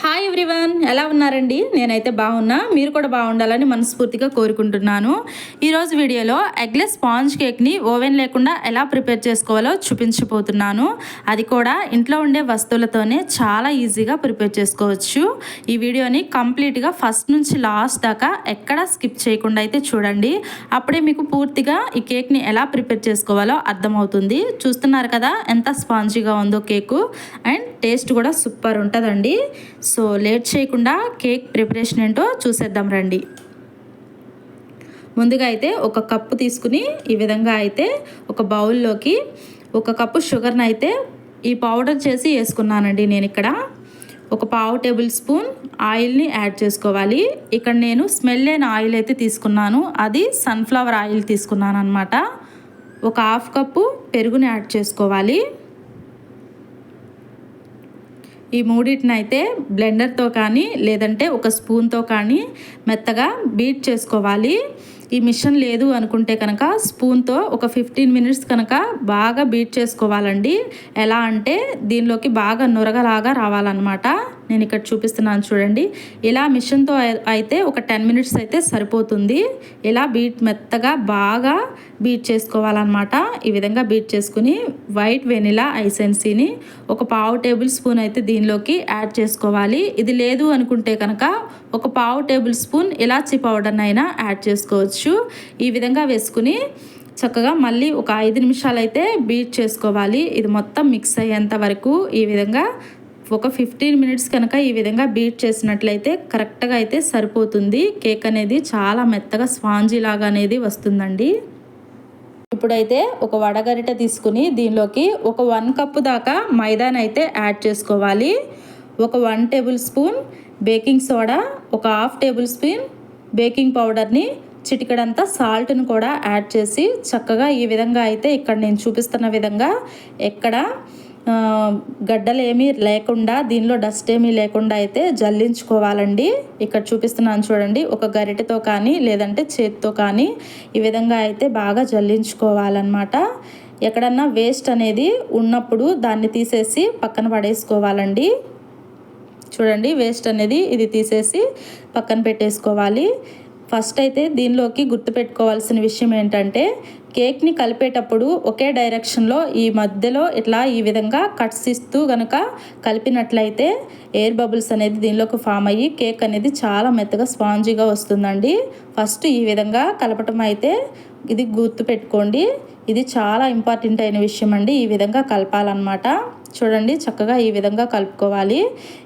Hi everyone ఎలా ఉన్నారండి? నేనైతే బాగున్నా. మీరు కూడా బాగుండాలని మనస్ఫూర్తిగా కోరుకుంటున్నాను. ఈరోజు వీడియోలో ఎగ్లెస్ స్పాంజ్ కేక్ని ఓవెన్ లేకుండా ఎలా ప్రిపేర్ చేసుకోవాలో చూపించబోతున్నాను. అది కూడా ఇంట్లో ఉండే వస్తువులతోనే చాలా ఈజీగా ప్రిపేర్ చేసుకోవచ్చు. ఈ వీడియోని కంప్లీట్గా ఫస్ట్ నుంచి లాస్ట్ దాకా ఎక్కడ స్కిప్ చేయకుండా అయితే చూడండి. అప్పుడే మీకు పూర్తిగా ఈ కేక్ని ఎలా ప్రిపేర్ చేసుకోవాలో అర్థమవుతుంది. చూస్తున్నారు కదా ఎంత స్పాంజీగా ఉందో కేకు. అండ్ టేస్ట్ కూడా సూపర్ ఉంటుందండి. సో లేట్ చేయకుండా కేక్ ప్రిపరేషన్ ఏంటో చూసేద్దాం రండి. ముందుగా అయితే ఒక కప్పు తీసుకుని ఈ విధంగా అయితే ఒక బౌల్లోకి ఒక కప్పు షుగర్ని అయితే ఈ పౌడర్ చేసి వేసుకున్నానండి నేను ఇక్కడ ఒక పావు టేబుల్ స్పూన్ ఆయిల్ని యాడ్ చేసుకోవాలి. ఇక్కడ నేను స్మెల్ లేని ఆయిల్ అయితే తీసుకున్నాను. అది సన్ఫ్లవర్ ఆయిల్ తీసుకున్నాను అనమాట ఒక హాఫ్ కప్పు పెరుగుని యాడ్ చేసుకోవాలి. ఈ మూడింటిని అయితే బ్లెండర్తో కానీ లేదంటే ఒక స్పూన్తో కానీ మెత్తగా బీట్ చేసుకోవాలి. ఈ మిషన్ లేదు అనుకుంటే కనుక స్పూన్తో ఒక ఫిఫ్టీన్ మినిట్స్ కనుక బాగా బీట్ చేసుకోవాలండి. ఎలా అంటే దీనిలోకి బాగా నురగలాగా రావాలన్నమాట. నేను ఇక్కడ చూపిస్తున్నాను చూడండి. ఇలా మిషన్తో అయితే ఒక టెన్ మినిట్స్ అయితే సరిపోతుంది. ఇలా బీట్ మెత్తగా బాగా బీట్ చేసుకోవాలన్నమాట. ఈ విధంగా బీట్ చేసుకుని వైట్ వెనిలా ఐసెన్సీని ఒక పావు టేబుల్ స్పూన్ అయితే దీనిలోకి యాడ్ చేసుకోవాలి. ఇది లేదు అనుకుంటే కనుక ఒక పావు టేబుల్ స్పూన్ ఇలాచి పౌడర్ని అయినా యాడ్ చేసుకోవచ్చు. ఈ విధంగా వేసుకుని చక్కగా మళ్ళీ ఒక ఐదు నిమిషాలు అయితే బీట్ చేసుకోవాలి. ఇది మొత్తం మిక్స్ అయ్యేంత వరకు ఈ విధంగా ఒక ఫిఫ్టీన్ మినిట్స్ కనుక ఈ విధంగా బీట్ చేసినట్లయితే కరెక్ట్గా అయితే సరిపోతుంది. కేక్ అనేది చాలా మెత్తగా స్పాంజీ లాగా అనేది వస్తుందండి. ఇప్పుడైతే ఒక వడగరిట తీసుకుని దీనిలోకి ఒక వన్ కప్పు దాకా మైదాని అయితే యాడ్ చేసుకోవాలి. ఒక one tablespoon baking soda ఒక హాఫ్ టేబుల్ స్పూన్ బేకింగ్ పౌడర్ని చిటికడంతా సాల్ట్ను కూడా యాడ్ చేసి చక్కగా ఈ విధంగా అయితే ఇక్కడ నేను చూపిస్తున్న విధంగా ఎక్కడ గడ్డలేమీ లేకుండా దీనిలో డస్ట్ ఏమీ లేకుండా అయితే జల్లించుకోవాలండి. ఇక్కడ చూపిస్తున్నాను చూడండి ఒక గరిటెతో కానీ లేదంటే చేతితో కానీ ఈ విధంగా అయితే బాగా జల్లించుకోవాలన్నమాట. ఎక్కడన్నా వేస్ట్ అనేది ఉన్నప్పుడు దాన్ని తీసేసి పక్కన పడేసుకోవాలండి. చూడండి వేస్ట్ అనేది ఇది తీసేసి పక్కన పెట్టేసుకోవాలి. ఫస్ట్ అయితే దీనిలోకి గుర్తుపెట్టుకోవాల్సిన విషయం ఏంటంటే కేక్ని కలిపేటప్పుడు ఒకే డైరెక్షన్లో ఈ మధ్యలో ఇట్లా ఈ విధంగా కట్స్ ఇస్తూ కనుక కలిపినట్లయితే ఎయిర్ బబుల్స్ అనేది దీనిలోకి ఫామ్ అయ్యి కేక్ అనేది చాలా మెత్తగా స్పాంజీగా వస్తుందండి. ఫస్ట్ ఈ విధంగా కలపటం అయితే ఇది గుర్తు పెట్టుకోండి ఇది చాలా ఇంపార్టెంట్ అయిన విషయం అండి. ఈ విధంగా కలపాలన్నమాట. చూడండి చక్కగా ఈ విధంగా కలుపుకోవాలి.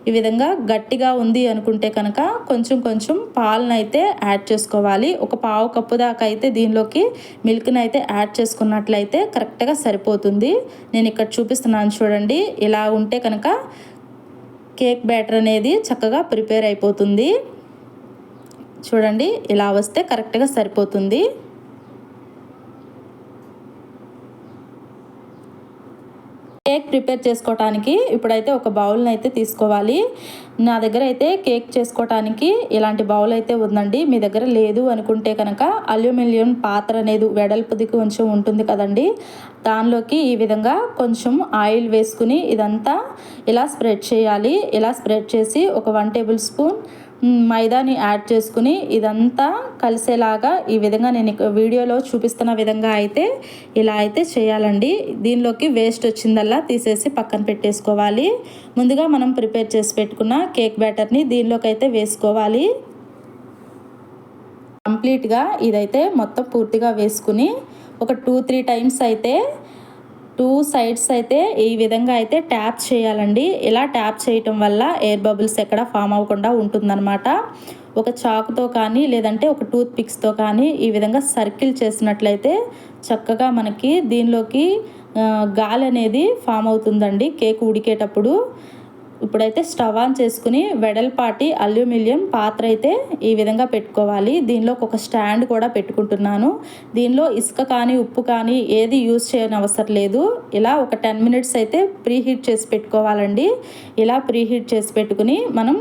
ఈ విధంగా గట్టిగా ఉంది అనుకుంటే కనుక కొంచెం కొంచెం పాలను అయితే యాడ్ చేసుకోవాలి. ఒక పావు కప్పు దాకా అయితే దీనిలోకి మిల్క్ని అయితే యాడ్ చేసుకున్నట్లయితే కరెక్ట్గా సరిపోతుంది. నేను ఇక్కడ చూపిస్తున్నాను చూడండి. ఇలా ఉంటే కనుక కేక్ బ్యాటర్ అనేది చక్కగా ప్రిపేర్ అయిపోతుంది. చూడండి ఇలా వస్తే కరెక్ట్గా సరిపోతుంది కేక్ ప్రిపేర్ చేసుకోవటానికి ఇప్పుడైతే ఒక బౌల్ని అయితే తీసుకోవాలి. నా దగ్గర అయితే కేక్ చేసుకోవటానికి ఇలాంటి బౌల్ అయితే ఉందండి. మీ దగ్గర లేదు అనుకుంటే కనుక అల్యూమినియం పాత్ర అనేది వెడల్పుది కొంచెం ఉంటుంది కదండి. దానిలోకి ఈ విధంగా కొంచెం ఆయిల్ వేసుకుని ఇదంతా ఇలా స్ప్రెడ్ చేయాలి. ఇలా స్ప్రెడ్ చేసి ఒక వన్ టేబుల్ స్పూన్ మైదాని యాడ్ చేసుకుని ఇదంతా కలిసేలాగా ఈ విధంగా నేను వీడియోలో చూపిస్తున్న విధంగా అయితే ఇలా అయితే చేయాలండి. దీనిలోకి వేస్ట్ వచ్చిందల్లా తీసేసి పక్కన పెట్టేసుకోవాలి. ముందుగా మనం ప్రిపేర్ చేసి పెట్టుకున్న కేక్ బ్యాటర్ని దీనిలోకి అయితే వేసుకోవాలి. కంప్లీట్గా ఇదైతే మొత్తం పూర్తిగా వేసుకుని ఒక టూ త్రీ టైమ్స్ అయితే టూ సైడ్స్ అయితే ఈ విధంగా అయితే ట్యాప్ చేయాలండి. ఇలా ట్యాప్ చేయటం వల్ల ఎయిర్ బబుల్స్ ఎక్కడ ఫామ్ అవ్వకుండా ఉంటుందన్నమాట. ఒక చాకుతో కానీ లేదంటే ఒక టూత్ పిక్స్తో కానీ ఈ విధంగా సర్కిల్ చేసినట్లయితే చక్కగా మనకి దీనిలోకి గాలి అనేది ఫామ్ అవుతుందండి. కేక్ ఉడికేటప్పుడు. ఇప్పుడైతే స్టవ్ ఆన్ చేసుకుని వెడల్పాటి అల్యూమినియం పాత్ర అయితే ఈ విధంగా పెట్టుకోవాలి. దీనిలో ఒక స్టాండ్ కూడా పెట్టుకుంటున్నాను. దీనిలో ఇసుక కానీ ఉప్పు కానీ ఏది యూజ్ చేయని అవసరం లేదు. ఇలా ఒక టెన్ మినిట్స్ అయితే ప్రీహీట్ చేసి పెట్టుకోవాలండి. ఇలా ప్రీహీట్ చేసి పెట్టుకుని మనం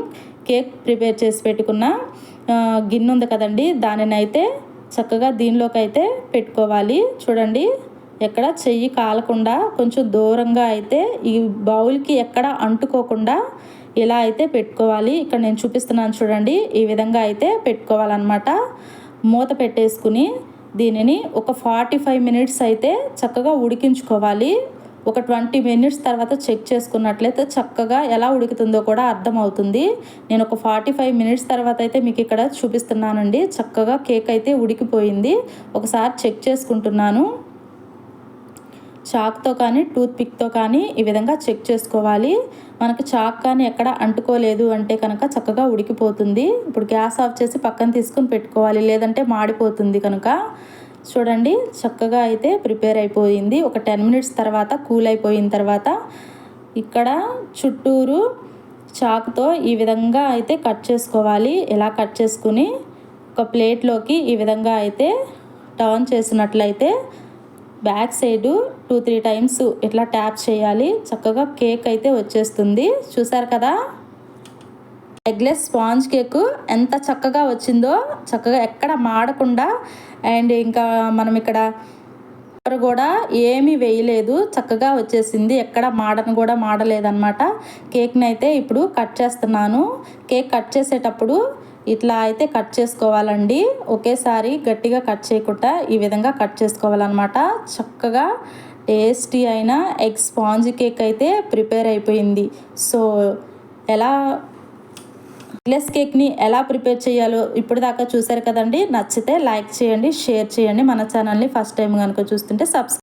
కేక్ ప్రిపేర్ చేసి పెట్టుకున్న గిన్నె ఉంది కదండి దానినైతే చక్కగా దీనిలోకి అయితే పెట్టుకోవాలి. చూడండి. ఎక్కడ చెయ్యి కాలకుండా కొంచెం దూరంగా అయితే ఈ బౌల్కి ఎక్కడ అంటుకోకుండా ఇలా అయితే పెట్టుకోవాలి. ఇక్కడ నేను చూపిస్తున్నాను చూడండి. ఈ విధంగా అయితే పెట్టుకోవాలన్నమాట. మూత పెట్టేసుకుని దీనిని ఒక ఫార్టీ ఫైవ్ మినిట్స్ అయితే చక్కగా ఉడికించుకోవాలి. ఒక ట్వంటీ మినిట్స్ తర్వాత చెక్ చేసుకున్నట్లయితే చక్కగా ఎలా ఉడుకుతుందో కూడా అర్థమవుతుంది. నేను ఒక ఫార్టీ ఫైవ్ మినిట్స్ తర్వాత అయితే మీకు ఇక్కడ చూపిస్తున్నానండి. చక్కగా కేక్ అయితే ఉడికిపోయింది. ఒకసారి చెక్ చేసుకుంటున్నాను. చాక్తో కానీ టూత్ పిక్తో కానీ ఈ విధంగా చెక్ చేసుకోవాలి. మనకి చాక్ కానీ ఎక్కడ అంటుకోలేదు అంటే కనుక చక్కగా ఉడికిపోతుంది. ఇప్పుడు గ్యాస్ ఆఫ్ చేసి పక్కన తీసుకొని పెట్టుకోవాలి. లేదంటే మాడిపోతుంది కనుక. చూడండి చక్కగా అయితే ప్రిపేర్ అయిపోయింది. ఒక టెన్ మినిట్స్ తర్వాత కూల్ అయిపోయిన తర్వాత ఇక్కడ చుట్టూరు చాకుతో ఈ విధంగా అయితే కట్ చేసుకోవాలి. ఇలా కట్ చేసుకుని ఒక ప్లేట్లోకి ఈ విధంగా అయితే టర్న్ చేసినట్లయితే back side two three times ఇట్లా ట్యాప్ చేయాలి. చక్కగా కేక్ అయితే వచ్చేస్తుంది. చూసారు కదా? ఎగ్లెస్ స్పాంజ్ కేక్ ఎంత చక్కగా వచ్చిందో చక్కగా ఎక్కడ మాడకుండా. అండ్ ఇంకా మనం ఇక్కడ కూడా ఏమీ వేయలేదు. చక్కగా వచ్చేసింది. ఎక్కడ మాడను కూడా మాడలేదన్నమాట. కేక్ని అయితే ఇప్పుడు కట్ చేస్తున్నాను. కేక్ కట్ చేసేటప్పుడు ఇట్లా అయితే కట్ చేసుకోవాలండి. ఒకేసారి గట్టిగా కట్ చేయకుండా ఈ విధంగా కట్ చేసుకోవాలన్నమాట. చక్కగా టేస్టీ అయిన ఎగ్ స్పాంజ్ కేక్ అయితే ప్రిపేర్ అయిపోయింది. సో ఎలా నెక్లెస్ కేక్ని ఎలా ప్రిపేర్ చేయాలో ఇప్పుడు దాకా చూసారు కదండి. నచ్చితే లైక్ చేయండి షేర్ చేయండి. మన ఛానల్ని ఫస్ట్ టైం కనుక చూస్తుంటే సబ్స్క్రైబ్